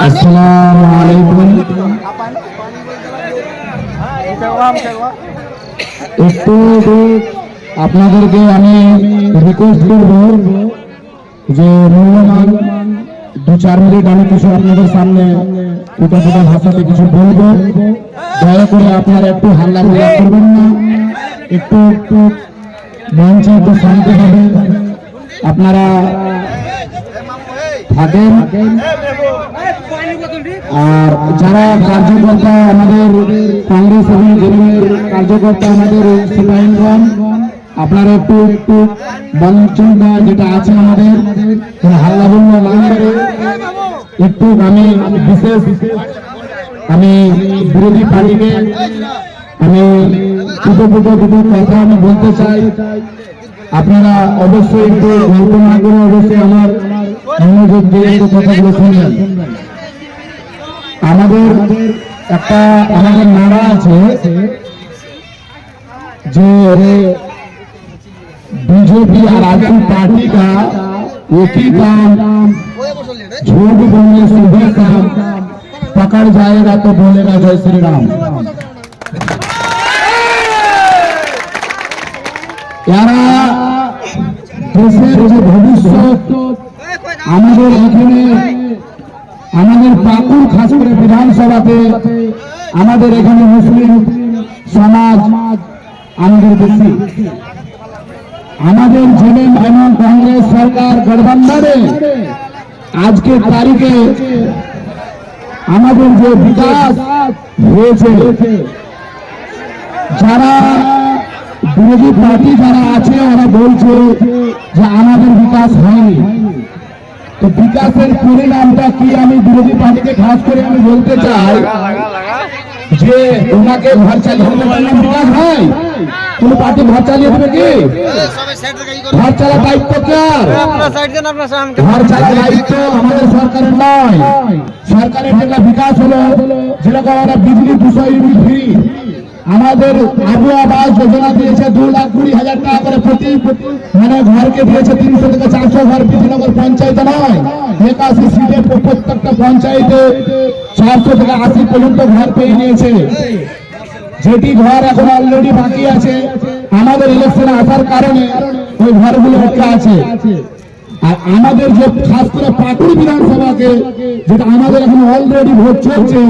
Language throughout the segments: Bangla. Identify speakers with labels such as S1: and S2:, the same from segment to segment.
S1: আসসালামু একটু আপনাদেরকে আমি রিকোয়েস্ট করব যে মূল্যবান দু চার মিনিট আমি কিছু আপনাদের সামনে ফুটা ফুটা ভাষাতে কিছু বলব। দয়া করে আপনারা একটু হাল্লা করবেন না। একটু একটু মঞ্চে একটু শান্তি হবে আপনারা থাকেন। আর যারা কার্যকর্তা আমাদের কংগ্রেস এবং তৃণমূলের কার্যকর্তা আমাদের সিপাহীগণ আপনারা একটু একটু মঞ্চটা যেটা আছে আমাদের হাল্লা একটু আমি বিশেষ, আমি বিরোধী পার্টিকে আমি ছোটো ছোটো দুটো কথা আমি বলতে চাই আপনারা অবশ্যই একটু গল্প না করে অবশ্যই আমার মনোযোগ দিয়ে একটু কথাগুলো শুনবেন আমাদের একটা আমাদের নারা আছে যে बीजेपी और आजकल पार्टी का एक ही काम झूठ बोलने सुबह शाम पकड़ जाएगा तो बोलेगा जय श्री राम এরা দেশের যে ভবিষ্যৎ আমাদের এখানে, আমাদের পাকুর খাস করে বিধানসভাতে, আমাদের এখানে মুসলিম সমাজ আমাদের বেশি। আমাদের জেলেন এবং কংগ্রেস সরকার গঠবন্ধনে আজকে তারিখে আমাদের যে বিকাশ হয়েছে, যারা বিরোধী পার্টি যারা আছে, ওরা বলছে যে আমাদের বিকাশ হয়নি। তো বিকাশের পরিণামটা কি আমি বিরোধী পার্টিকে খাস করে আমি বলতে চাই যে ওনাকে ঘর চালিয়ে বিকাশ হয়? কোন পার্টি ঘর চালিয়ে দেবে কি? ঘর চালা দায়িত্ব কার? ঘর চালা দায়িত্ব আমাদের সরকারের নয়। সরকারের যেটা বিকাশ হলো যেরকম আমরা বিজলি দুশো ইউনিট ফ্রি আমাদের আবু আবাস যোজনা দিয়েছে দু লাখ কুড়ি হাজার টাকা করে প্রতি মানে ঘরকে দিয়েছে তিনশো থেকে চারশো ঘর বিধিনগর পঞ্চায়েতে নয়। একাশি সিটে প্রত্যেকটা পঞ্চায়েতে চারশো থেকে আশি পর্যন্ত ঘর পেয়ে নিয়েছে। যেটি ঘর এখন অলরেডি বাকি আছে। আমাদের ইলেকশনে আসার কারণে ওই ঘরগুলো আটকে আছে। আর আমাদের যে খাস করে পাকুড় বিধানসভাকে, যেটা আমাদের এখন অলরেডি ভোট চলছে,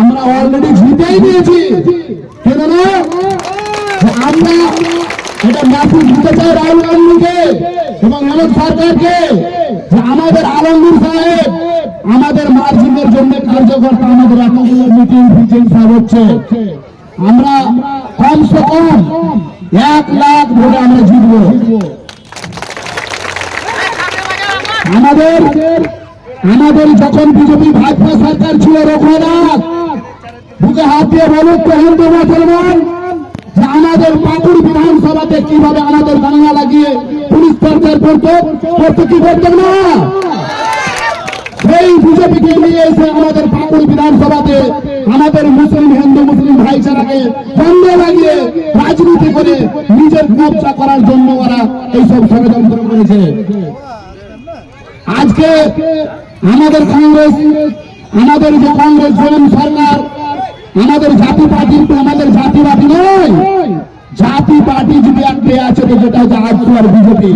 S1: আমরা অলরেডি জিতেই দিয়েছি। আমরা এটা দিতে চাই রাহুল গান্ধীকে এবং সরকারকে যে আমাদের আলমগীর সাহেব আমাদের মার্জিনের জন্য কার্যকর্তা আমাদের এতগুলো মিটিং ফিটিং সব হচ্ছে। আমরা কমসে কম এক লাখ আমরা জিতবো। আমাদের আমাদের যখন বিজেপি ভাজপা সরকার ছিল রঘুনাথ বুকে হাত দিয়ে বলুন তো হিন্দু মুসলমান? যে আমাদের পাকুড় বিধানসভাতে কীভাবে আমাদের বাংলা লাগিয়ে পুলিশ সরকার করতো করতো কি করতো না? সেই বিজেপিকে নিয়ে এসে আমাদের পাকুড় বিধানসভাতে আমাদের মুসলিম, হিন্দু, মুসলিম ভাইচারাকে বন্ধ লাগিয়ে রাজনীতি করে নিজের কবজা করার জন্য ওরা এইসব ষড়যন্ত্র করেছে। আজকে আমাদের কংগ্রেস, আমাদের যে কংগ্রেস জনম সরকার আমাদের জাতি পার্টি কিন্তু আমাদের জাতিবাদী নয়। জাতি পার্টি যদি একটা আছে, তো যেটা হচ্ছে আজসু আর বিজেপি।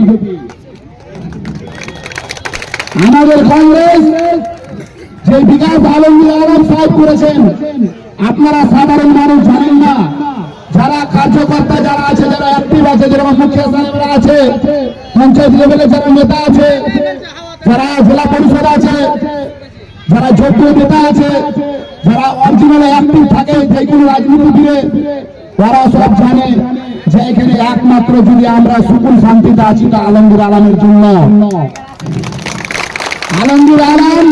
S1: আমাদের কংগ্রেস, যে বিকাশ আলমগীর আলম সাহেব করেছেন, আপনারা সাধারণ মানুষ জানেন না। যারা কার্যকর্তা যারা আছে, যারা অ্যাক্টিভ আছে, যেরকম মুখ্য সাহেবরা আছে, পঞ্চায়েত লেভেলে যারা নেতা আছে, যারা জেলা পরিষদ আছে, যারা যোগ্য নেতা আছে যারা অরিজিনাল অ্যাক্টিভ থাকে, যে কোনো রাজনীতিবিদে ওরা সব জানে যে এখানে একমাত্র যদি আমরা সুকুন শান্তিতে আছি, তা আলমগীর আলমের জন্য। আলমগীর আলম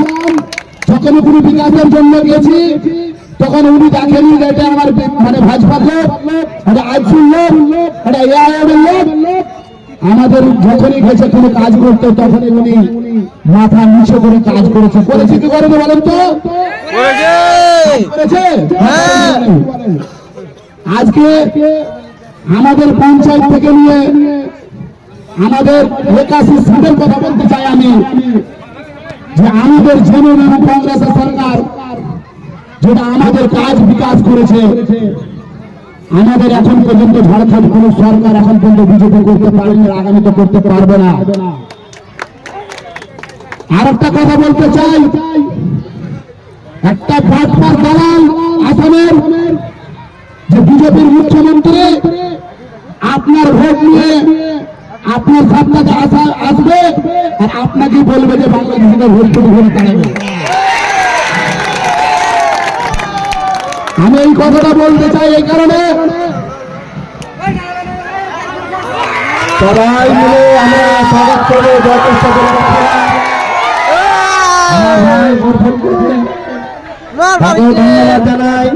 S1: যখন কোনো বিকাশের জন্য গেছি, তখন উনি দেখেনি এটা আমার মানে ভাজপার লোক, এটা আইসুর লোক, এটা এআইএমের লোক। আমাদের যখনই গেছে কোনো কাজ করতে, তখনই উনি মাথা নিচে করে কাজ করেছে। করেছে কি করেনি বলেন তো। আজকে আমাদের পঞ্চায়েত থেকে নিয়ে আমাদের একাশি সিটের কথা বলতে চাই আমি যে আমাদের জেনুন এবং কংগ্রেসের সরকার যেটা আমাদের কাজ বিকাশ করেছে আমাদের এখন পর্যন্ত ঝাড়খণ্ড কোন সরকার এখন পর্যন্ত বিজেপি করতে পারেনি আগামী তো করতে পারবে না। আর একটা কথা বলতে চাই একটা পাটপার দালাল আসামের যে বিজেপির মুখ্যমন্ত্রী, আপনার ভোট নিয়ে আপনার সামনে আসা, আসবে আর আপনাকে বলবে যে বাংলাদেশের ভোট করে ভোট আমি এই কথাটা বলতে চাই এই কারণে। সবাই মিলে আমরা স্বাগত করব, যথেষ্ট গঠন করবেন তাকেও ধন্যবাদ জানাই।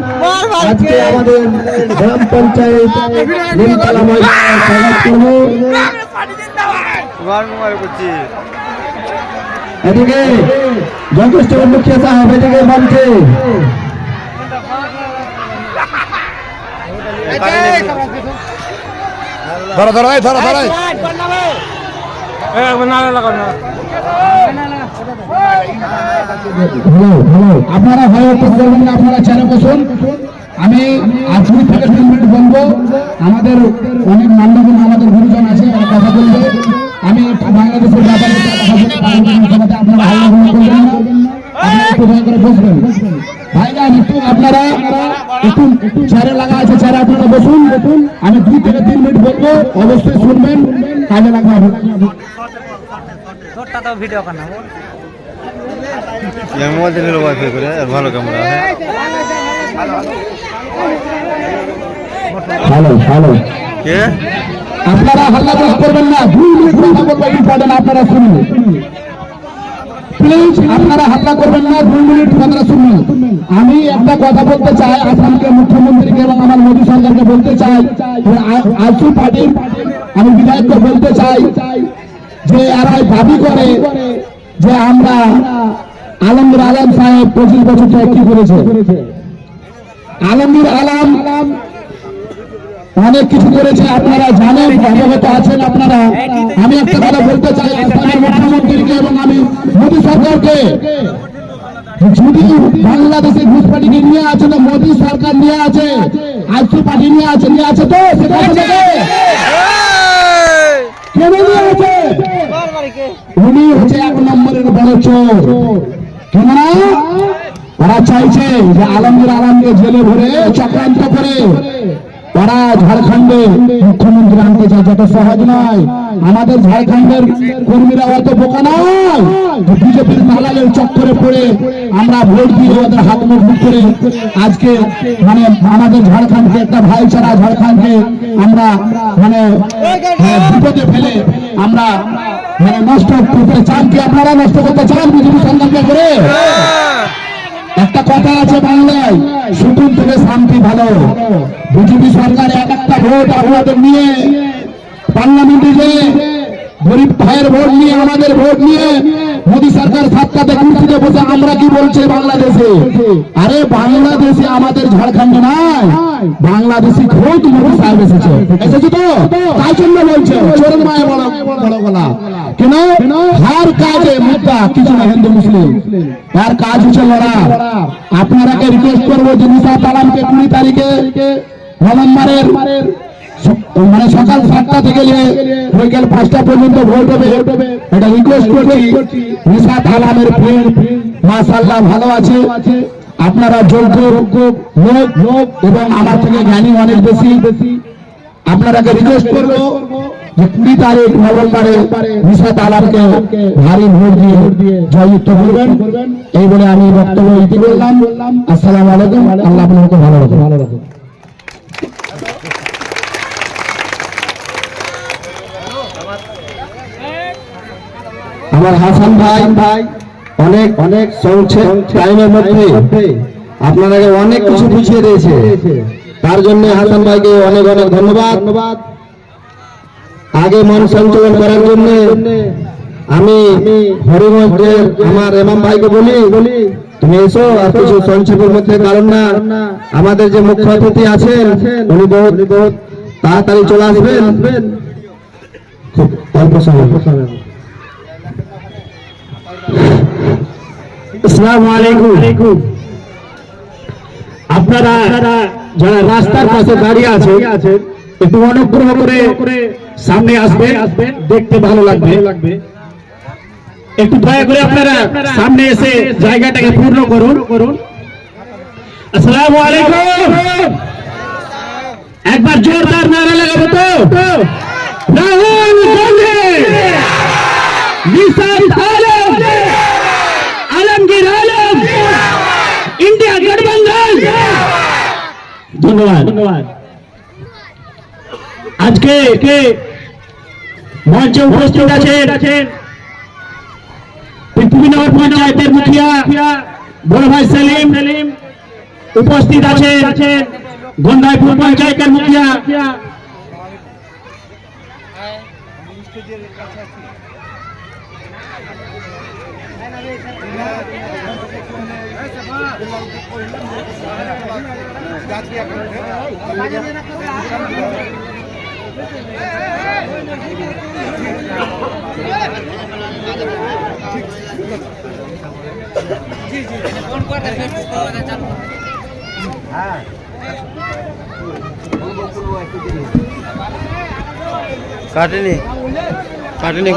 S1: আজকে আমাদের গ্রাম পঞ্চায়েত নিমতলা ময়দানে এদিকে যথেষ্ট মুখ্য সাহেব এদিকে মঞ্চে।
S2: ধরো ধরো ধরো ধরো
S1: আপনারা বলবেন না, আপনারা চেয়ারে বসুন। আমি দুই থেকে মিনিট বলব। আমাদের অনেক মান্যগণ আমাদের গুরুজন আছে ওরা কথা বলবে। আমি বাংলাদেশের ব্যাপারে আপনারা হাল্লা করবেন আপনারা একটু বসবেন। ভাইজান একটু আপনারা একটু লাগা আছে চেয়ারে আপনারা বসুন। আমি দুই থেকে তিন মিনিট বলব অবশ্যই শুনবেন। কাজে লাগবে আপনাদের।
S3: তো ভিডিও কর না
S2: আমি মোবাইল নিল ওয়াইফাই করে আর ভালো ক্যামেরা
S1: হ্যালো হ্যালো
S2: কে
S1: আপনারা হাল্লা বলা করবেন না দুই মিনিট কথা বলব ইম্পর্টেন্ট আপনারা শুনুন প্লিজ আপনারা হাল্লা করবেন না দুই মিনিট কথাটা শুনুন আমি একটা কথা বলতে চাই আসামকে মুখ্যমন্ত্রীকে এবং আমার মোদী সরকারকে বলতে চাই যে আ- আলসু পার্টি আমি বিধায়ককে বলতে চাই যে এরাই দাবি করে যে আমরা আলমগীর আলম সাহেব পঁচিশ বছর ধরে কি করেছে? আলমগীর আলম অনেক কিছু করেছে, আপনারা জানেন অবগত আছেন আপনারা। আমি একটা কথা বলতে চাই আসামের মুখ্যমন্ত্রীকে এবং আমি যদি বাংলাদেশে নিয়ে আছে না মোদী সরকার নিয়ে আছে আইসি পার্টি নিয়ে আছে নিয়ে আছে তো সে কেন নিয়ে আছে? উনি হচ্ছে এক নম্বরের বড় চোর। ওরা চাইছে যে আলমগীর আলমকে জেলে ভরে চক্রান্ত করে ওরা ঝাড়খণ্ডে মুখ্যমন্ত্রী আনতে চায় যত সহজ নয়। আমাদের ঝাড়খণ্ডের কর্মীরা অত বোকা নয়। বিজেপির দালালের চক্করে পড়ে আমরা ভোট দিয়ে ওদের হাত মজবুত করে আজকে মানে আমাদের ঝাড়খণ্ডকে একটা ভাইচারা ঝাড়খণ্ডকে আমরা মানে হ্যাঁ, বিপদে ফেলে আমরা মানে নষ্ট করতে চান কি আপনারা নষ্ট করতে চান? বিজেপি সরকারকে করে? কথা আছে বাংলায়। সুপ্রিম থেকে শান্তি ভালো। বিজেপি সরকার এক একটা ভোট আপনাদের নিয়ে, পার্লামেন্টে যে গরিব ভাইয়ের ভোট নিয়ে, আমাদের ভোট নিয়ে মোদী সরকার সাতটাতে কুর্সিতে বসে আমরা কি বলছে বাংলাদেশে? আরে, বাংলাদেশে আমাদের ঝাড়খণ্ড নয় বাংলাদেশি খোদ মোদী সাহেব এসেছে। এসেছে তো? তাই জন্য বলছে কেন? হার কাজে মুদ্রা, কিছু না, হিন্দু, মুসলিম। তার কাজ হচ্ছে লড়া আপনারাকে রিকোয়েস্ট করব যে নিশা তালামকে কুড়ি তারিখে নভেম্বরের মানে সকাল সাতটা থেকে নিয়ে বিকেল পাঁচটা পর্যন্ত ভোট হবে। এটা রিকোয়েস্ট করছি। নিশাত আলামের ফ্রেন্ড মাসাল্লাহ ভালো আছে। আপনারা যোগ্য, লোক লোক এবং আমার থেকে জ্ঞানী অনেক বেশি। আপনারাকে রিকোয়েস্ট করব যে কুড়ি তারিখ নভেম্বরে নিশাত আলামকে ভারী ভোট দিয়ে জয়যুক্ত করবেন। এই বলে আমি বক্তব্য ইতি বললাম। আসসালামু আলাইকুম। আল্লাহ আপনাকে ভালো রাখুন ভালো রাখুন আমার হাসান ভাই ভাই অনেক অনেক সংক্ষেপ টাইমের মধ্যে। আপনারাকে অনেক কিছু বুঝিয়ে দিয়েছে। তার জন্য হাসান ভাইকে অনেক অনেক ধন্যবাদ। আগে মন সঞ্চালন করার জন্য আমি হরিগঞ্জের আমার এমাম ভাইকে বলি বলি তুমি এসো আর কিছু সংক্ষেপের মধ্যে কারণ না। আমাদের যে মুখ্য অতিথি আছেন উনি বহুত বহুত
S4: তাড়াতাড়ি চলে আসবেন। খুব অল্প সময়। আলাইকুম। আপনারা যারা রাস্তার পাশে দাঁড়িয়ে আছে একটু অনুগ্রহ করে সামনে আসবেন দেখতে ভালো লাগবে। লাগবে। একটু দয়া করে আপনারা সামনে এসে জায়গাটাকে পূর্ণ করুন। করুন। আসসালামু আলাইকুম। একবার জোরদার নারা লাগাবো তো। রাহুল গান্ধী নিসার আলম আলমগীর আলম ইন্ডিয়া গঠবন্ধন ধন্যবাদ। আজকে মঞ্চে উপস্থিত আছেন পৃথ্বীনগর পঞ্চায়েতের মুখিয়া বড় ভাই সেলিম। সেলিম উপস্থিত আছেন গন্ধাইপুর পঞ্চায়েতের মুখিয়া।
S2: কাটেনি কাটেনি